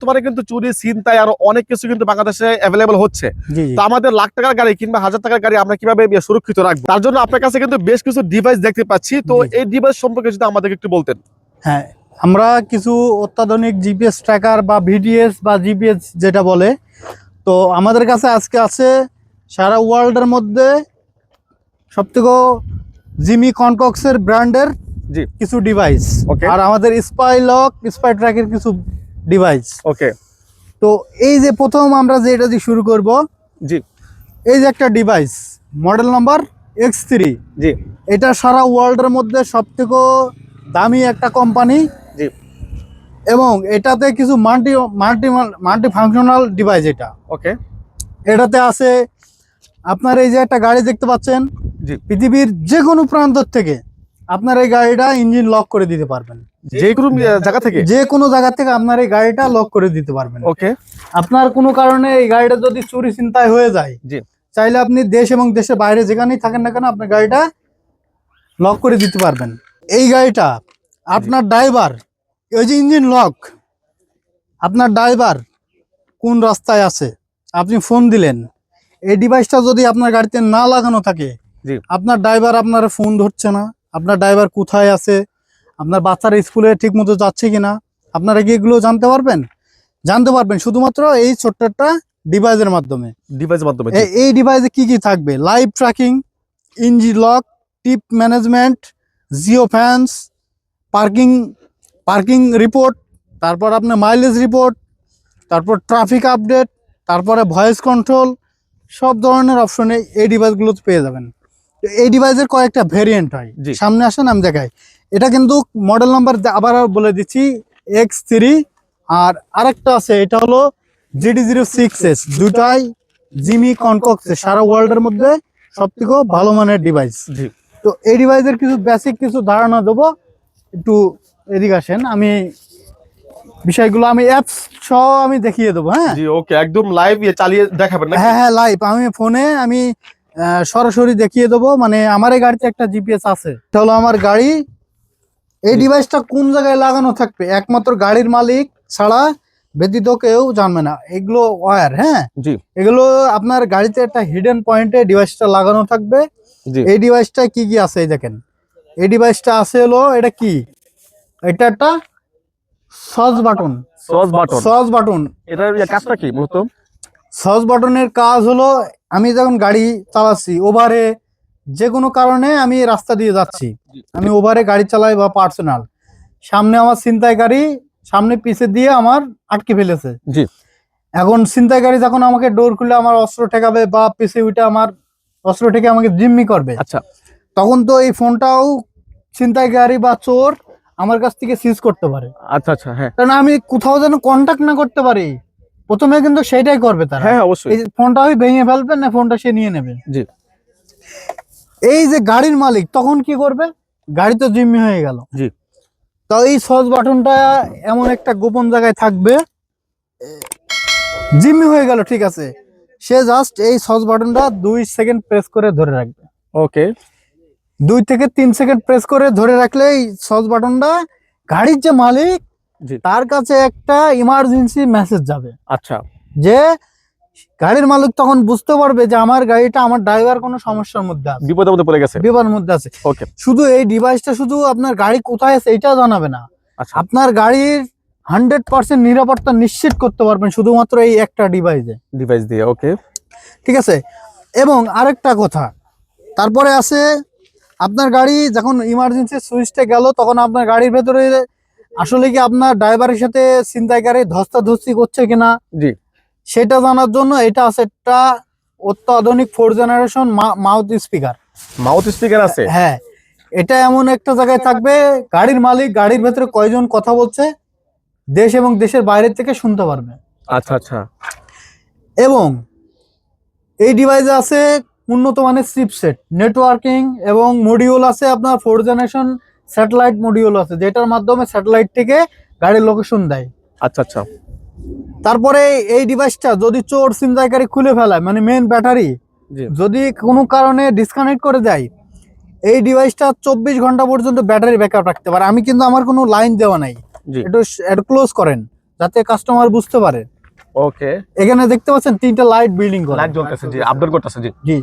বর্তমানে কিন্তু চুরি চিন্তায় আরও অনেক কিছু কিন্তু বাংলাদেশে অ্যাভেলেবল হচ্ছে তো আমাদের লাখ টাকার গাড়ি কিংবা হাজার টাকার গাড়ি আমরা কীভাবে সুরক্ষিত রাখব তার জন্য আপনার কাছে কিন্তু বেশ কিছু ডিভাইস দেখতে পাচ্ছি তো। এই ডিভাইস সম্পর্কে যদি আমাদেরকে একটু বলতেন হ্যাঁ আমরা কিছু অত্যাধুনিক জিপিএস ট্র্যাকার বা ভিডিএস বা জিপিএস যেটা বলে তো আমাদের কাছে আজকে আছে সারা ওয়ার্ল্ডের মধ্যে সবথেকে জিমি কনকক্সের ব্র্যান্ডের। কিছু ডিভাইস. আর আমাদের স্পাই লক স্পাই ট্র্যাকের কিছু ডিভাইস ওকে তো এই যে প্রথম আমরা যে এটা দিয়ে শুরু করব জি। এই যে একটা device model number X three জি। এটা সারা ওয়ার্ল্ডের মধ্যে সবথেকে দামি একটা কোম্পানি জি। এবং এটাতে কিছু multi multi multi functional device এটা। ওকে এটাতে আছে আপনার এই যে একটা গাড়ি দেখতে পাচ্ছেন। জি। পৃথিবীর যে কোনো প্রান্ত থেকে। আপনার এই গাড়িটা ইঞ্জিন লক করে দিতে পারবেন। যে কোনো জায়গা থেকে? যে কোনো জায়গা থেকে আপনার এই গাড়িটা লক করে দিতে পারবেন। ওকে। আপনার কোনো কারণে এই গাড়িটা যদি চুরি চিন্তায় হয়ে যায় জি। চাইলে আপনি দেশ এবং দেশের বাইরে যেখানেই থাকেন না কেন আপনার গাড়িটা লক করে দিতে পারবেন। এই গাড়িটা আপনার ড্রাইভার ওই যে ইঞ্জিন লক আপনার ড্রাইভার কোন রাস্তায় আছে? আপনি ফোন দিলেন। এই ডিভাইসটা যদি আপনার গাড়িতে না লাগানো থাকে জি। আপনার ড্রাইভার আপনার ফোন ধরছে না। আপনার ড্রাইভার কোথায় আছে? আপনার বাচ্চার স্কুলে ঠিক মতো যাচ্ছে কিনা? আপনারা কি এগুলো জানতে পারবেন? জানতে পারবেন শুধুমাত্র এই ছোট্ট একটা ডিভাইসের মাধ্যমে। ডিভাইসের মাধ্যমে। এই ডিভাইসে কি কি থাকবে? Live tracking engine lock trip management geo fence parking parking report তারপর আপনার মাইলেজ রিপোর্ট তারপর ট্রাফিক আপডেট তারপরে ভয়েস কন্ট্রোল সব ধরনের অপশনে এই ডিভাইসগুলোতে পেয়ে যাবেন। এই ডিভাইসের কয়েকটা ভেরিয়েন্ট হয়। সামনে আসেন আমি দেখাই। এটা কিন্তু মডেল নাম্বার আবার বলে দিচ্ছি এক্স থ্রি আর আরেকটা আছে এটা হলো জিডি জিরো সিক্স এস দুটাই জিমি কনকক্স সারা ওয়ার্ল্ডের মধ্যে সব থেকে ভালো মানের ডিভাইস জি। তো এই ডিভাইসের কিছু বেসিক কিছু ধারণা দেবো একটু এদিকে আসেন আমি বিষয়গুলো আমি অ্যাপস সহ আমি দেখিয়ে দেবো হ্যাঁ? জি ওকে একদম লাইভ চালিয়ে দেখাবেন হ্যাঁ হ্যাঁ লাইভ আমি ফোনে আমি সরাসরি দেখিয়ে দেবো। মানে আমার এই গাড়িতে একটা জিপিএস আছে। এটা হলো আমার গাড়ি। এই ডিভাইসটা কোন জায়গায় লাগানো থাকবে? একমাত্র গাড়ির মালিক ছাড়া ব্যতীত কেউ জানবে না। এগুলো ওয়ার হ্যাঁ? জি। এগুলো আপনার গাড়িতে একটা হিডেন পয়েন্টে ডিভাইসটা লাগানো থাকবে। এই ডিভাইসটা কি কি আছে এই দেখেন। এই ডিভাইসটা আছে হলো এটা কি? এটা একটা SOS button SOS button SOS button এটার ইয়ে কাজটা কি মূলত? সস বাটনের কাজ হলো আমি যখন গাড়ি চালাচ্ছি ওভারে যে কোনো কারণে আমি রাস্তা দিয়ে যাচ্ছি। আমি ওভারে গাড়ি চালাই বা পার্সোনাল সামনে আমার ছিনতাই গাড়ি সামনে পিছে দিয়ে আমার আটকে ফেলেছে। জি। এখন ছিনতাই গাড়ি যখন আমাকে ডোর খুলে আমার অস্ত্র ঠেকাবে বা পিছে উঠে আমার অস্ত্র ঠেকে আমাকে জিম্মি করবে আচ্ছা। তখন তো এই ফোনটাও ছিনতাই গাড়ি বা চোর আমার কাছ থেকে সিজ করতে পারে। আচ্ছা আচ্ছা হ্যাঁ। কারণ আমি কোথাও যেন কন্ট্যাক্ট না করতে পারি। প্রথমে কিন্তু সেটাই করবে তারা। হ্যাঁ অবশ্যই। ফোনটা ওই ভেঙে ফেলবে না ফোনটা সে নিয়ে নেবে? জি। এই যে গাড়ির মালিক তখন কি করবে? গাড়ি তো জিম্মি হয়ে গেল। জি। তো এই সস বাটনটা এমন একটা গোপন জায়গায় থাকবে। জিম্মি হয়ে গেল ঠিক আছে। সে জাস্ট এই সস বাটনটা দুই সেকেন্ড প্রেস করে ধরে রাখবে। ওকে। দুই থেকে তিন সেকেন্ড প্রেস করে ধরে রাখলে এই সস বাটনটা গাড়ির যে মালিক তার কাছে একটা ইমার্জেন্সি মেসেজ যাবে। আচ্ছা। যে গাড়ির মালিক তখন বুঝতে পারবে যে আমার গাড়িটা আমার ড্রাইভার কোনো সমস্যার মধ্যে আছে। বিপদের মধ্যে পড়ে গেছে। বিপদের মধ্যে আছে। ওকে শুধু এই ডিভাইসটা শুধু আপনার গাড়ি কোথায় আছে এটা জানাবে না। আচ্ছা। আপনার গাড়ির হান্ড্রেড পার্সেন্ট নিরাপত্তা নিশ্চিত করতে পারবেন শুধুমাত্র এই একটা ডিভাইসে ডিভাইস দিয়ে ওকে ঠিক আছে? এবং আরেকটা কথা তারপরে আছে আপনার গাড়ি যখন ইমার্জেন্সি সুইচটা গেল তখন আপনার গাড়ির ভেতরে আসলে কি আপনার ড্রাইভারের সাথে ছিনতাইকারী ধস্তাধস্তি করছে কিনা? জি। সেটা জানার জন্য এটা আছে একটা অত্যাধুনিক four generation mouth speaker mouth speaker আছে? হ্যাঁ। এটা এমন একটা জায়গায় থাকবে গাড়ির মালিক গাড়ির ভেতরে কয়জন কথা বলছে দেশ এবং দেশের বাইরের থেকে শুনতে পারবে। আচ্ছা আচ্ছা। এবং এই ডিভাইসে আছে উন্নত মানের চিপসেট নেটওয়ার্কিং এবং মডিউল আছে আপনার ফোর জেনারেশন স্যাটেলাইট মডিউল আছে যেটার মাধ্যমে স্যাটেলাইট থেকে গাড়ির লোকেশন দেয়। আচ্ছা আচ্ছা। তারপরে এই ডিভাইসটা যদি চোর ছিনতাইকারী খুলে ফেলায় মানে মেন ব্যাটারি যদি কোনো কারণে ডিসকানেক্ট করে দেয় এই ডিভাইসটা চব্বিশ ঘণ্টা পর্যন্ত ব্যাটারি ব্যাকআপ রাখতে পারে। আমি কিন্তু আমার কোনো লাইন দেওয়া নাই। একটু একটু ক্লোজ করেন যাতে কাস্টমার বুঝতে পারে। ওকে এখানে দেখতে পাচ্ছেন তিনটা লাইট বিল্ডিং করা। লাইট জ্বলতেছে জি আপডেট করতেছে জি। জি।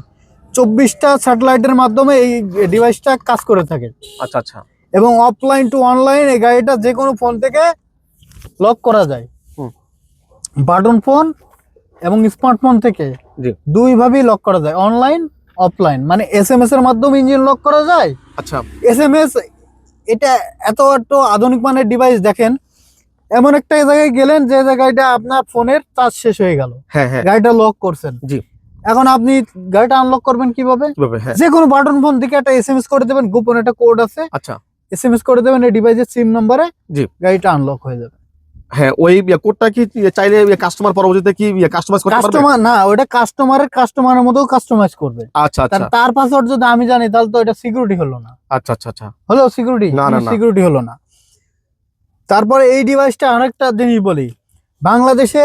চব্বিশটা স্যাটেলাইটের মাধ্যমে এই ডিভাইসটা কাজ করে থাকে। আচ্ছা আচ্ছা। এবং অফলাইন টু অনলাইন এই গাড়িটা যে কোনো ফোন থেকে লক করা যায়। হুম। বাটন ফোন এবং স্মার্টফোন থেকে জি। দুই ভাবেই লক করা যায় অনলাইন অফলাইন মানে এস এম এস এর মাধ্যমে ইঞ্জিন লক করা যায়। আচ্ছা। এস এম এস এটা এত এত আধুনিক মানের ডিভাইস দেখেন এমন একটা জায়গায় গেলেন যে জায়গাটা আপনার ফোনের চার্জ শেষ হয়ে গেল। হ্যাঁ হ্যাঁ। গাড়িটা লক করছেন। জি। এখন আপনি গাড়িটা আনলক করবেন কীভাবে? যে কোনো বাটন ফোন থেকে একটা এস এম এস করে দেবেন গোপন একটা কোড আছে। আচ্ছা। এস এম এস করে দেবেন এই ডিভাইসের সিম নম্বরে জি। গাড়িটা আনলক হয়ে যাবে। হ্যাঁ ওই কোডটা কি চাইলে কাস্টমার পরবর্তীতে কি কাস্টমাইজ করতে পারবে? কাস্টমার না ওটা কাস্টমারের কাস্টমারের মতো কাস্টমাইজ করবে। আচ্ছা তার আচ্ছা। তার পাসওয়ার্ড যদি আমি জানি তাহলে তো এটা সিকিউরিটি হলো না। আচ্ছা আচ্ছা আচ্ছা। হলো সিকিউরিটি না, না, না। সিকিউরিটি হলো না। তারপরে এই ডিভাইসটা আরেকটা জিনিস বলি। বাংলাদেশে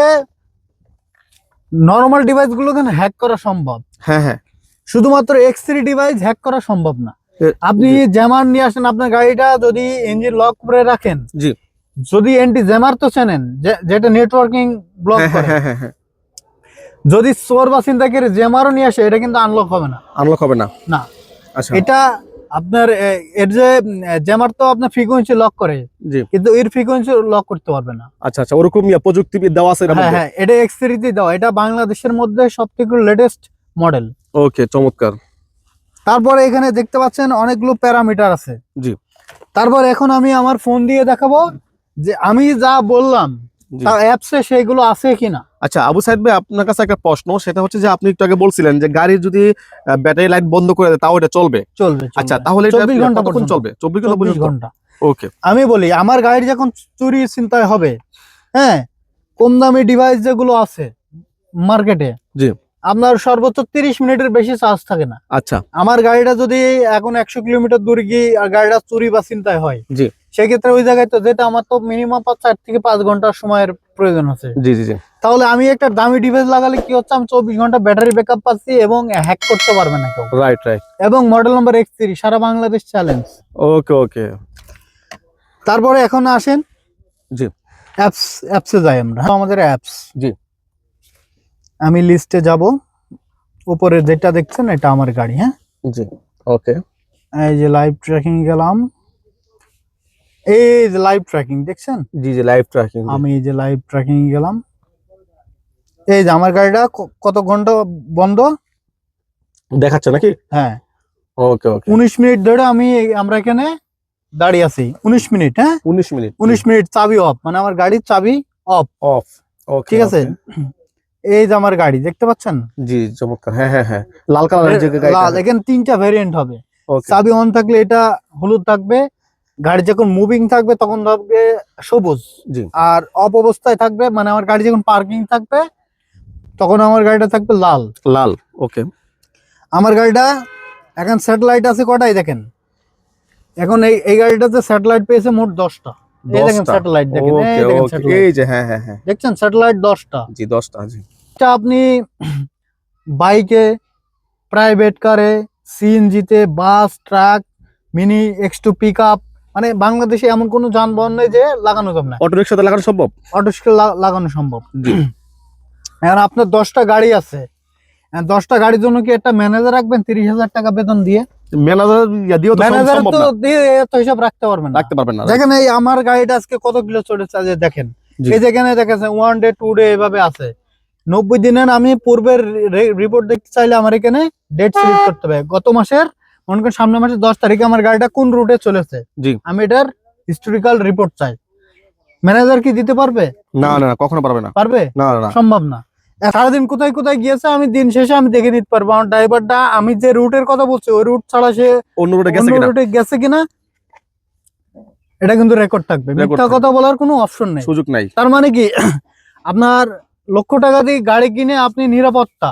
নর্মাল ডিভাইসগুলো হ্যাক করা সম্ভব। হ্যাঁ হ্যাঁ। শুধুমাত্র এক্স থ্রি ডিভাইস হ্যাক করা সম্ভব না। আপনি জ্যামার নিয়ে আসেন আপনার গাড়িটা যদি ইঞ্জিন লক করে রাখেন জি। যদি এন্টি জ্যামার তো চেনেন যেটা নেটওয়ার্কিং ব্লক হ্যাঁ করে। হ্যাঁ হ্যাঁ। হ্যাঁ যদি চোর বা চিন্তাকারী জ্যামারও নিয়ে আসে এটা কিন্তু আনলক হবে না। আনলক হবে না। না। আচ্ছা। এটা আপনার এর যে জ্যামার তো আপনার ফ্রিকোয়েন্সি লক করে। জি। কিন্তু এর ফ্রিকোয়েন্সি লক করতে পারবে না। আচ্ছা আচ্ছা ওরকম ইয়া প্রযুক্তি দেওয়া আছে হ্যাঁ হ্যাঁ এটা এক্স থ্রিতে দেওয়া। এটা বাংলাদেশের মধ্যে সব থেকে লেটেস্ট মডেল ওকে চমৎকার। তারপরে এখানে দেখতে পাচ্ছেন অনেকগুলো প্যারামিটার আছে। জি। তারপর এখন আমি আমার ফোন দিয়ে দেখাবো যে আমি যা বললাম জি। তা অ্যাপসে সেইগুলো আছে কিনা? আচ্ছা আবু সাইদ ভাই আপনার কাছে একটা প্রশ্ন সেটা হচ্ছে যে আপনি একটু আগে বলছিলেন যে গাড়ির যদি ব্যাটারি লাইট বন্ধ করে দেয় তাও এটা চলবে? চলবে আচ্ছা তাহলে এটা ঘণ্টা পর্যন্ত। চলবে? চব্বিশ ঘণ্টা ঘণ্টা। ওকে আমি বলি আমার গাড়ি যখন চুরি চিন্তায় হবে হ্যাঁ কম দামি ডিভাইস যেগুলো আছে মার্কেটে জি। আপনার সর্বোচ্চ তিরিশ মিনিটের বেশি চার্জ থাকে না। আচ্ছা। আমার গাড়িটা যদি এখন একশো কিলোমিটার দূরে গিয়ে গাড়িটা চুরি বা চিন্তায় হয় জি। সেক্ষেত্রে ওই জায়গায় তো যেটা আমার তো মিনিমাম চার থেকে পাঁচ ঘণ্টা সময়ের প্রয়োজন আছে। জি জি জি। তাহলে আমি একটা দামি ডিভাইস লাগালে কি হচ্ছে? আমি চব্বিশ ঘণ্টা ব্যাটারি ব্যাকআপ পাচ্ছি এবং হ্যাক করতে পারবে না কেউ। রাইট রাইট এবং মডেল নাম্বার এক্স থ্রি সারা বাংলাদেশ চ্যালেঞ্জ ওকে ওকে তারপরে এখন আসেন জি। অ্যাপস অ্যাপসে যাই আমরা। আমাদের অ্যাপস জি। আমি লিস্টে যাব। উপরে যেটা দেখছেন এটা আমার গাড়ি হ্যাঁ? জি ওকে এই যে লাইভ ট্র্যাকিং গেলাম। এই যে লাইভ ট্র্যাকিং দেখছেন? জি জি লাইভ ট্র্যাকিং আমি এই যে লাইভ ট্র্যাকিং গেলাম। এই যে আমার গাড়িটা কত ঘণ্টা বন্ধ? দেখাচ্ছে নাকি? হ্যাঁ। ওকে ওকে উনিশ মিনিট ধরে আমি আমরা এখানে দাঁড়িয়ে আছি। উনিশ মিনিট হ্যাঁ? উনিশ মিনিট। উনিশ মিনিট চাবি অফ মানে আমার গাড়ির চাবি অফ অফ ওকে ঠিক আছে? এই যে আমার গাড়ি দেখতে পাচ্ছেন? জি চমৎকার। হ্যাঁ হ্যাঁ হ্যাঁ। লাল কালারের যে গাড়িটা লাল। এখানে তিনটা ভেরিয়েন্ট হবে। চাবি অন থাকলে এটা হলুদ থাকবে। গাড়ি যখন মুভিং থাকবে তখন থাকবে সবুজ। জি। আর অফ অবস্থায় থাকবে মানে আমার গাড়ি যখন পার্কিং থাকবে তখন আমার গাড়িটা থাকবে লাল। লাল ওকে। আমার গাড়িটা এখন স্যাটেলাইট আছে কটাই দেখেন? এখন এই এই গাড়িটাতে স্যাটেলাইট পেয়েছে মোট দশটা। এই দেখেন স্যাটেলাইট দেখেন এই যে হ্যাঁ হ্যাঁ হ্যাঁ। দেখছেন স্যাটেলাইট দশটা? জি দশটা জি। এটা আপনি বাইকে প্রাইভেট কারে সিএনজিতে bus truck mini X two pick up মানে বাংলাদেশে এমন কোনো যানবাহন নেই যে লাগানো যাবে না। অটো রিক্সাতে লাগানো সম্ভব? অটো লাগানো সম্ভব। এখন আপনার দশটা গাড়ি আছে। দশটা গাড়ির জন্য কি একটা ম্যানেজার রাখবেন? তিরিশ হাজার টাকা বেতন দিয়ে? ম্যানেজার দিয়েও ম্যানেজার তো দিয়ে এত হিসাব রাখতে পারবেন না। রাখতে পারবেন না দেখেন এই আমার গাড়িটা আজকে কত কিলো চলেছে আজ দেখেন। জি। এই যেখানে দেখেছেন ওয়ান ডে টু ডে এভাবে আছে। নব্বই দিনের আমি পূর্বের রিপোর্ট দেখতে চাইলে আমার এখানে ডেট সিলেক্ট করতে হবে। গত মাসের মনে করেন সামনের মাসে দশ তারিখে আমার গাড়িটা কোন রুটে চলেছে? জি। আমি এটার হিস্টোরিক্যাল রিপোর্ট চাই। ম্যানেজার কি দিতে পারবে? না না না, কখনো পারবে না। পারবে? না না, সম্ভব না। সারাদিন কোথায় কোথায় গিয়েছে আমি দিন শেষে আমি দেখে নিতে পারব। আমার ড্রাইভারটা আমি যে রুটের কথা বলছি ওই রুট ছাড়া সে অন্য রোডে গেছে কিনা? রুটে গেছে কিনা এটা কিন্তু রেকর্ড থাকবে। মিথ্যা কথা বলার কোনো অপশন নেই। সুযোগ নাই। তার মানে কি আপনার লক্ষ টাকা দিয়ে গাড়ি কিনে আপনি নিরাপত্তা।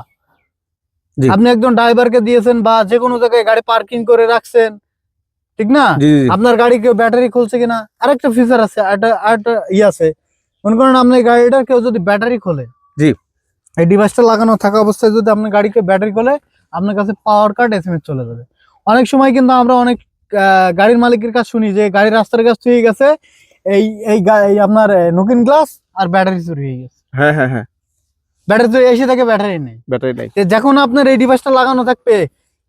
আপনি একজন ড্রাইভারকে দিয়েছেন বা যে কোনো জায়গায় গাড়ি পার্কিং করে রাখছেন ঠিক না? আপনার গাড়ি কেউ ব্যাটারি খুলছে কিনা? আরেকটা ফিচার আছে আরেকটা ই আছে। মনে করেন আপনার গাড়িটার কেউ যদি ব্যাটারি খোলে জি। এই ডিভাইসটা লাগানো থাকা অবস্থায় যদি আপনার গাড়িকে ব্যাটারি খোলে আপনার কাছে পাওয়ার কার্ড এসএমএস চলে যাবে। অনেক সময় কিন্তু আমরা অনেক গাড়ির মালিকের কাছে শুনি যে গাড়ি রাস্তার কাছে থুয়ে গেছে এই এই আপনার নকিন গ্লাস আর ব্যাটারি চুরি হয়ে গেছে। হ্যাঁ হ্যাঁ হ্যাঁ। ব্যাটারি চুরি এসে থেকে ব্যাটারি নেই। ব্যাটারি নাই। তো যখন আপনার এই ডিভাইসটা লাগানো থাকবে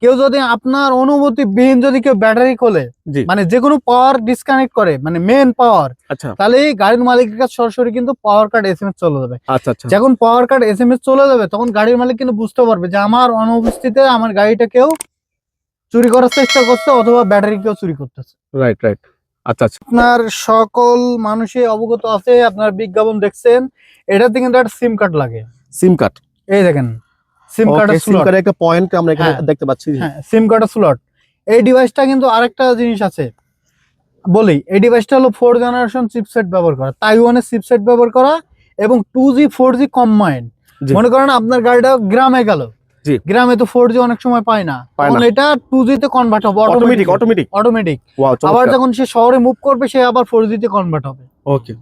কেউ যদি আপনার অনুমতি বিহীন যদি কেউ ব্যাটারি খোলে। মানে যে কোনো পাওয়ার ডিসকানেক্ট করে মানে মেন পাওয়ার আচ্ছা। তাহলে গাড়ির মালিকের কাছে সরাসরি কিন্তু power cut S M S চলে যাবে। আচ্ছা আচ্ছা। যখন power cut S M S চলে যাবে তখন গাড়ির মালিক কিন্তু বুঝতে পারবে যে আমার অনুপস্থিতিতে আমার গাড়িটা কেউ চুরি করার চেষ্টা করছে অথবা ব্যাটারি কেউ চুরি করতেছে। রাইট রাইট আচ্ছা আচ্ছা। আপনার সকল মানুষই অবগত আছে আপনার বিজ্ঞাপন দেখছেন এটাতে কিন্তু একটা সিম কার্ড লাগে। SIM card. এই দেখেন সিম কার্ডের সিম স্লট কার্ডের একটা পয়েন্ট আমরা এখানে হ্যাঁ। দেখতে পাচ্ছি হ্যাঁ সিম কার্ডের স্লট এই ডিভাইসটা কিন্তু আরেকটা জিনিস আছে। বলি এই ডিভাইসটা হলো ফোর জেনারেশন চিপসেট ব্যবহার করা তাইওয়ানের চিপসেট ব্যবহার করা এবং two G four G. Combined মনে করেন আপনার গাড়িটা গ্রামে গেল। জি। গ্রামে তো ফোর জি অনেক সময় পায় না। তখন এটা টু জি তে কনভার্ট হবে অটোমেটিক অটোমেটিক অটোমেটিক আবার যখন সে শহরে মুভ করবে সে আবার ফোর জি তে কনভার্ট হবে। ওকে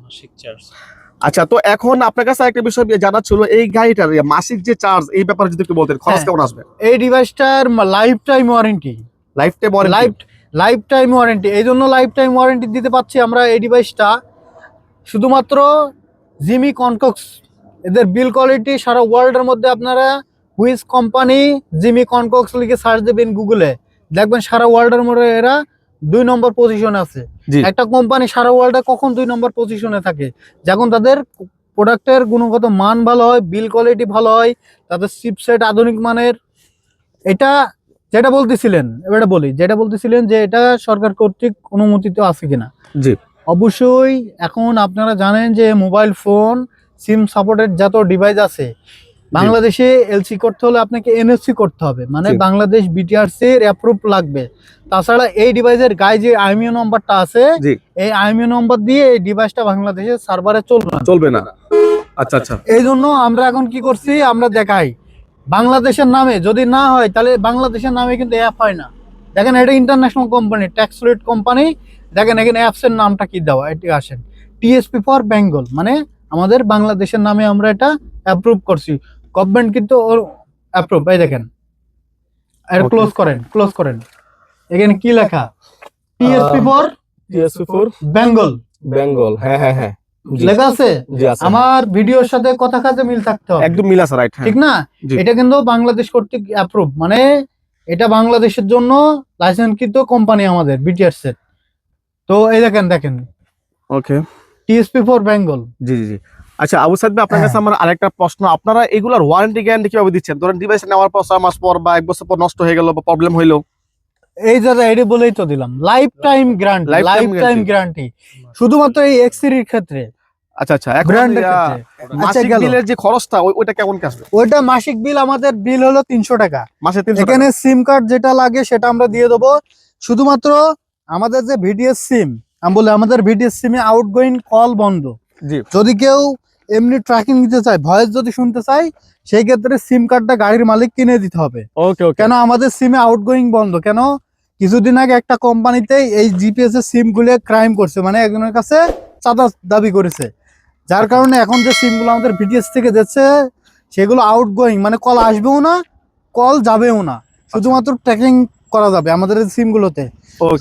আচ্ছা তো এখন আপনার কাছে একটা বিষয় জানা ছিল এই গাড়িটার মাসিক যে চার্জ এই ব্যাপারে যদি একটু বলতেন খরচ হ্যাঁ। কেমন আসবে? এই ডিভাইসটার lifetime warranty lifetime life lifetime warranty এই জন্য লাইফ টাইম ওয়ারেন্টি দিতে পাচ্ছি আমরা এই ডিভাইসটা শুধুমাত্র জিমি কনকক্স এদের বিল কোয়ালিটি সারা ওয়ার্ল্ডের মধ্যে আপনারা হুইস কোম্পানি জিমি কনকক্স লিখে সার্চ দেবেন গুগলে দেখবেন সারা ওয়ার্ল্ডের মধ্যে এরা দুই নম্বর পজিশনে আছে। একটা কোম্পানি সারা ওয়ার্ল্ডে কখন দুই নম্বর পজিশনে থাকে? যখন তাদের প্রোডাক্টের গুণগত মান ভালো হয় বিল কোয়ালিটি ভালো হয় তাদের চিপসেট আধুনিক মানের এটা যেটা বলতেছিলেন এবারে বলি যেটা বলতেছিলেন যে এটা সরকার কর্তৃক অনুমোদিত আছে কিনা। জি। অবশ্যই এখন আপনারা জানেন যে মোবাইল ফোন সিম সাপোর্টেড যত ডিভাইস আছে বাংলাদেশে এলসি করতে হলে আপনাকে এনএসসি করতে হবে। মানে বাংলাদেশ বিটিআরসি এর অ্যাপ্রুভ লাগবে। তাছাড়া এই ডিভাইসের গায়ে যে আইমিও নাম্বারটা আছে এই আইমিও নাম্বার দিয়ে এই ডিভাইসটা বাংলাদেশের সার্ভারে চলবে না। চলবে না। আচ্ছা আচ্ছা। এই জন্য আমরা এখন কি করছি আমরা দেখাই। বাংলাদেশের নামে যদি না হয় তাহলে বাংলাদেশের নামে কিন্তু অ্যাপ হয় না। দেখেন এটা international company tax rate company দেখেন এখানে অ্যাপস এর নামটা কি দেওয়া এটি আসেন। টিএসপি ফর বেঙ্গল মানে আমাদের বাংলাদেশের নামে আমরা এটা অ্যাপ্রুভ করছি। গভর্নমেন্ট কিন্তু ওর অ্যাপ্রুভ এই দেখেন. ক্লোজ করেন ক্লোজ করেন। এখানে কি লেখা? TSP for TSP for Bengal Bengal হ্যাঁ হ্যাঁ হ্যাঁ। লেখা আছে? আমার ভিডিওর সাথে কথা কাজে মিল থাকতে হবে। একদম মিল আছে রাইট ঠিক না? এটা কিন্তু বাংলাদেশ কর্তৃক অ্যাপ্রুভ মানে এটা বাংলাদেশের জন্য লাইসেন্সকৃত কোম্পানি আমাদের বিটিআরস এর তো এই দেখেন দেখেন। ওকে টিএসপি ফর বেঙ্গল জি জি জি। আচ্ছা আবু সাইদ ভাই, আপনার কাছে হ্যাঁ। আমার আরেকটা প্রশ্ন। আপনারা এগুলার ওয়ারেন্টি গ্যারান্টি কীভাবে দিচ্ছেন? ধরেন ডিভাইস নেওয়ার পর ছয় মাস পর বা এক বছর পর নষ্ট হয়ে গেল বা প্রবলেম হইল। এই দাদা এটা বলেই তো দিলাম। Lifetime guarantee Lifetime lifetime. Guarantee শুধুমাত্র এই এক্স সিরির ক্ষেত্রে। আচ্ছা আচ্ছা ক্ষেত্রে। আচ্ছা মাসিক বিলের যে খরচটা ওইটা কেমন আসবে? ওইটা মাসিক বিল আমাদের বিল হলো তিনশো টাকা। মাসে এখানে সিম কার্ড যেটা লাগে সেটা আমরা দিয়ে দেবো। শুধুমাত্র আমাদের যে ভিডিএস সিম আমি বলি আমাদের ভিডিএস সিমে আউটগোয়িং কল বন্ধ। যদি কেউ এমনি ট্র্যাকিং দিতে চাই ভয়েস যদি শুনতে চাই সেই ক্ষেত্রে সিম কার্ডটা গাড়ির মালিক কিনে দিতে হবে। ওকে ওকে কেন আমাদের সিমে আউটগোয়িং বন্ধ? কেন? কিছুদিন আগে একটা কোম্পানিতে এই জিপিএস এর সিমগুলো ক্রাইম করছে মানে একজনের কাছে চাঁদা দাবি করেছে। যার কারণে এখন যে সিমগুলো আমাদের বিটিএস থেকে যাচ্ছে সেগুলো আউটগোয়িং মানে কল আসবেও না কল যাবেও না। শুধুমাত্র ট্র্যাকিং করা যাবে আমাদের এই সিমগুলোতে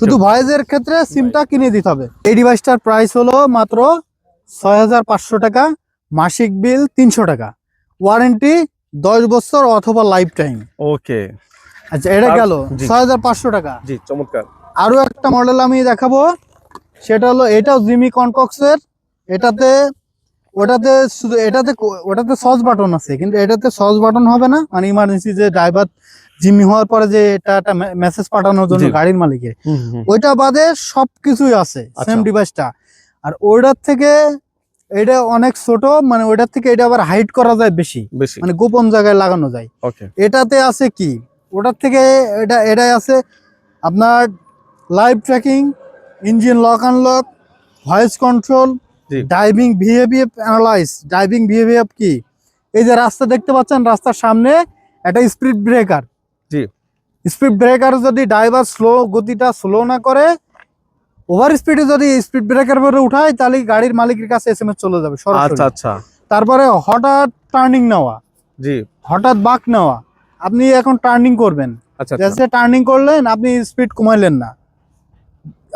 শুধু ভয়েসের ক্ষেত্রে সিমটা কিনে দিতে হবে। এই ডিভাইসটার প্রাইস হলো মাত্র ছয় হাজার পাঁচশো টাকা। মাসিক বিল তিনশো টাকা। ওয়ারেন্টি দশ বছর অথবা লাইফ টাইম ওকে। আচ্ছা এটা গেল ছয় হাজার পাঁচশো টাকা। জি চমৎকার। আরও একটা মডেল আমি দেখাবো। সেটা হলো এটাও জিমি কনকক্সের এটাতে ওটাতে শুধু এটাতে ওটাতে সস বাটন আছে কিন্তু এটাতে সস বাটন হবে না। মানে ইমার্জেন্সি যে ড্রাইভার জিমি হওয়ার পরে যে এটা একটা মেসেজ পাঠানোর জন্য গাড়ির মালিকের। ওইটা বাদে সবকিছুই আছে আচ্ছা। সেম ডিভাইসটা আর ওইটার থেকে এটা অনেক ছোট মানে ওইটার থেকে এটা আবার হাইট করা যায় বেশি। বেশি। মানে গোপন জায়গায় লাগানো যায়। এটাতে আছে কি? ওটার থেকে এটা এটাই আছে আপনার live tracking engine lock unlock voice control জি। Driving behaviour analyse driving behaviour কি? এই যে রাস্তা দেখতে পাচ্ছেন রাস্তার সামনে একটা স্পিড ব্রেকার জি। স্পিড ব্রেকার যদি ড্রাইভার স্লো গতিটা স্লো না করে ওভার স্পিডে যদি স্পিড ব্রেকার পরে উঠায় তাহলে গাড়ির মালিকের কাছে এসএমএস চলে যাবে আচ্ছা সরাসরি? আচ্ছা তারপরে হঠাৎ টার্নিং নেওয়া। জি। হঠাৎ বাঁক নেওয়া। আপনি এখন টার্নিং করবেন। আচ্ছা আচ্ছা। টার্নিং করলেন আপনি স্পিড কমাইলেন না।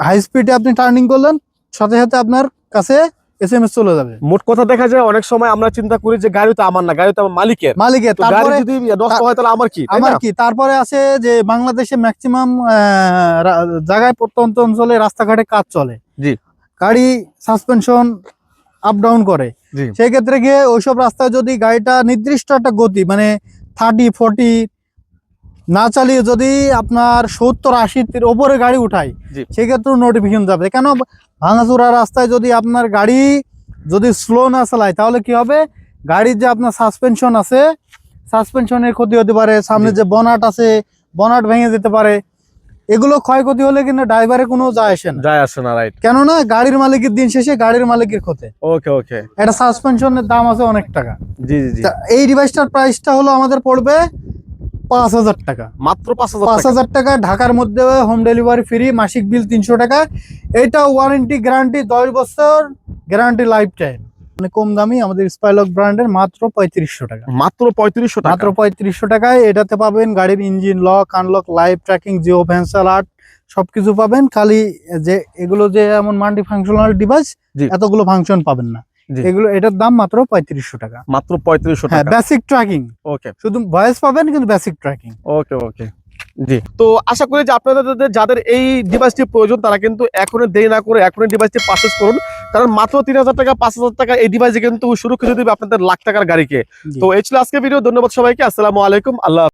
হাই স্পিডে আপনি টার্নিং করলেন সাথে সাথে আপনার কাছে এস চলে যাবে। মোট কথা দেখা যায় অনেক সময় আমরা চিন্তা করি যে গাড়ি তো আমার না গাড়ি তো আমার মালিকের। মালিকের। গাড়ি যদি নষ্ট হয় তাহলে আমার কি আমার কি? তারপরে আছে যে বাংলাদেশে ম্যাক্সিমাম জায়গায় প্রত্যন্ত অঞ্চলে রাস্তাঘাটে কাজ চলে। জি। গাড়ি সাসপেনশন আপ ডাউন করে। সেই ক্ষেত্রে গিয়ে ওইসব রাস্তায় যদি গাড়িটা নির্দিষ্ট একটা গতি মানে থার্টি ফোর্টি না চালিয়ে যদি আপনার সত্তর আশির ওপরে গাড়ি উঠায় সেক্ষেত্রে নোটিফিকেশন যাবে। কেন? ভাঙাচোরা রাস্তায় যদি আপনার গাড়ি যদি স্লো না চালায় তাহলে কি হবে? গাড়ির যে আপনার সাসপেনশন আছে সাসপেনশনের ক্ষতি হতে পারে সামনে যে বনাট আছে বনাট ভেঙে যেতে পারে। এগুলো ক্ষয়ক্ষতি হলে কিন্তু ড্রাইভারে কোনো যায় আসে না। যায় আসে না রাইট কেননা গাড়ির মালিকের দিন শেষে গাড়ির মালিকের ক্ষতি। ওকে ওকে এটা সাসপেনশনের দাম আছে অনেক টাকা। জি জি এই ডিভাইসটার প্রাইসটা হলো আমাদের পড়বে পাঁচ হাজার টাকা মাত্র পাঁচ হাজার পাঁচ টাকা। হাজার টাকা ঢাকার মধ্যে হোম ডেলিভারি ফ্রি মাসিক বিল তিনশো টাকা এটা ওয়ারেন্টি গ্যারান্টি দশ বছর গ্যারান্টি লাইফ টাইম মানে কম দামি আমাদের স্পাইলক ব্র্যান্ডের মাত্র পঁয়ত্রিশশো টাকা মাত্র পঁয়ত্রিশশো টাকা মাত্র পঁয়ত্রিশশো টাকায় এটাতে পাবেন গাড়ির engine lock unlock live tracking geo ভ্যান্সাল আর্ট সবকিছু পাবেন খালি যে এগুলো যে এমন মাল্টি ফাংশনাল ডিভাইস। এতগুলো ফাংশন পাবেন না। এগুলো এটার দাম মাত্র পঁয়ত্রিশশো টাকা। মাত্র পঁয়ত্রিশশো হ্যাঁ টাকা। বেসিক ট্র্যাকিং ওকে শুধু ভয়েস পাবেন কিন্তু বেসিক ট্র্যাকিং ওকে ওকে জি। তো আশা করি যে আপনাদের যাদের- যাদের এই ডিভাইসটি প্রয়োজন তারা কিন্তু এখনই দেরি না করে এখনই ডিভাইসটি পারচেস করুন। কারণ মাত্র তিন হাজার টাকা পাঁচ হাজার টাকা এই ডিভাইসে কিন্তু সুরক্ষিত দিবে আপনাদের লাখ টাকার গাড়িকে। তো এই ছিল আজকে ভিডিও ধন্যবাদ সবাইকে। আসসালামু আলাইকুম। আল্লাহ